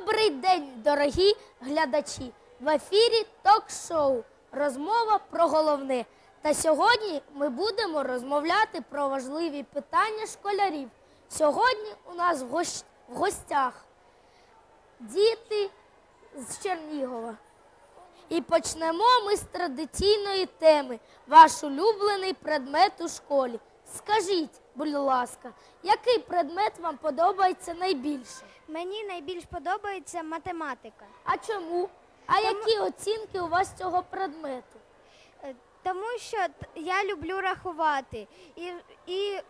Добрий день, дорогі глядачі! В ефірі ток-шоу Розмова про головне. Та сьогодні ми будемо розмовляти про важливі питання школярів. Сьогодні у нас в, гощ- в гостях діти з Чернігова. І почнемо ми з традиційної теми ваш улюблений предмет у школі. Скажіть, будь ласка, який предмет вам подобається найбільше? Мені найбільш подобається математика, А чому? А які оцінки у вас цього предмету? Е, тому що т- я люблю рахувати. І, і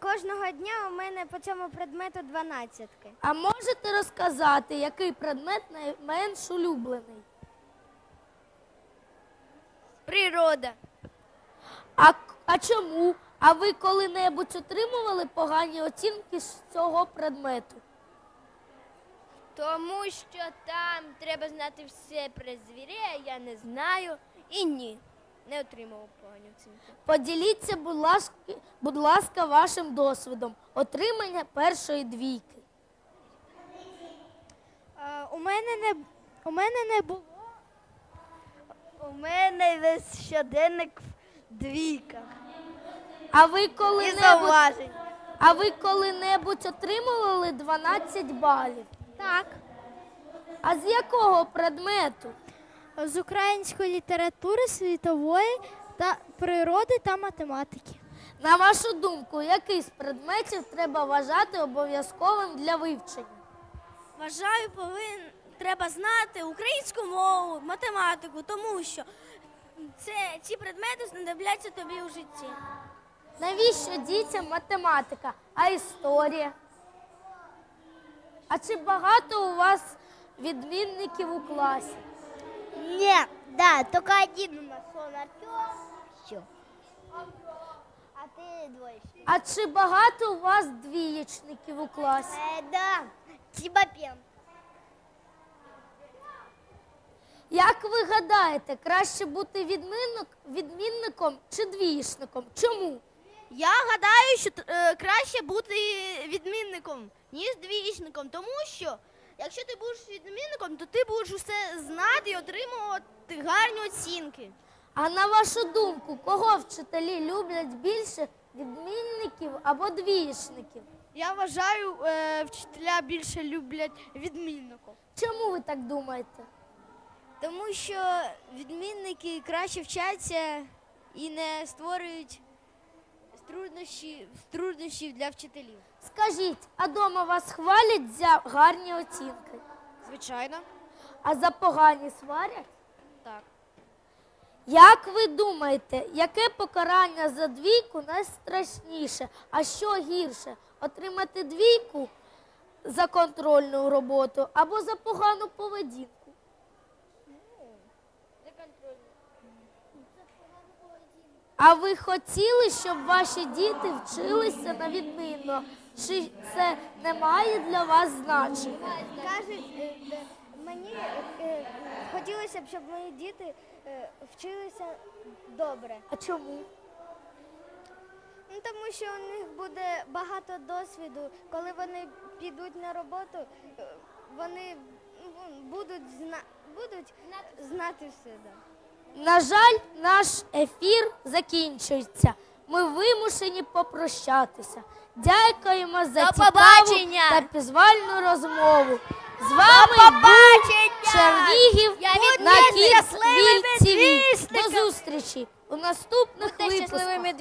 кожного дня у мене по цьому предмету дванадцятки. А можете розказати, який предмет найменш улюблений? Природа. А, к- а чому? А ви коли-небудь отримували погані оцінки з цього предмету? Тому що там треба знати все про звіря, я не знаю. І ні, не отримав погані оцінки. Поділіться, будь ласка, будь ласка, вашим досвідом отримання першої двійки. Е, у мене не у мене не було. У мене весь щоденник в двійках. А ви І коли-небудь, зауважень. а ви коли-небудь отримували 12 балів? Так. А з якого предмету? З української літератури, світової та природи та математики. На вашу думку, який з предметів треба вважати обов'язковим для вивчення? Вважаю, повин треба знати українську мову, математику, тому що це ці предмети знадобляться тобі у житті. Навіщо дітям математика, а історія? А чи багато у вас відмінників у класі? Ні, да, тільки один у нас он Артем. Все. А ти двоєчник. А чи багато у вас двієчників у класі? Е, да, Тібапен. Як ви гадаєте, краще бути відмінник, відмінником чи двієчником? Чому? Я гадаю, що е, краще бути відмінником, ніж двічником, тому що якщо ти будеш відмінником, то ти будеш усе знати і отримувати гарні оцінки. А на вашу думку, кого вчителі люблять більше відмінників або двієчників? Я вважаю, е, вчителя більше люблять відмінників. Чому ви так думаєте? Тому що відмінники краще вчаться і не створюють труднощі, труднощів для вчителів. Скажіть, а дома вас хвалять за гарні оцінки, Звичайно, а за погані сварять? так. Як ви думаєте, яке покарання за двійку найстрашніше? А що гірше? Отримати двійку за контрольну роботу або за погану поведінку? А ви хотіли, щоб ваші діти вчилися на відмінно? Чи це не має для вас значення? Кажуть, е, е, мені е, хотілося б, щоб мої діти вчилися добре. А чому? Ну, тому що у них буде багато досвіду. Коли вони підуть на роботу, вони ну, будуть, зна... будуть знати все. Да. На жаль, наш ефір закінчується. Ми вимушені попрощатися. Дякуємо за До цікаву побачення! та пізвальну розмову. З вами був Чернігів Я на TV. двічниками. До зустрічі у наступних Будьте випусках. щасливими.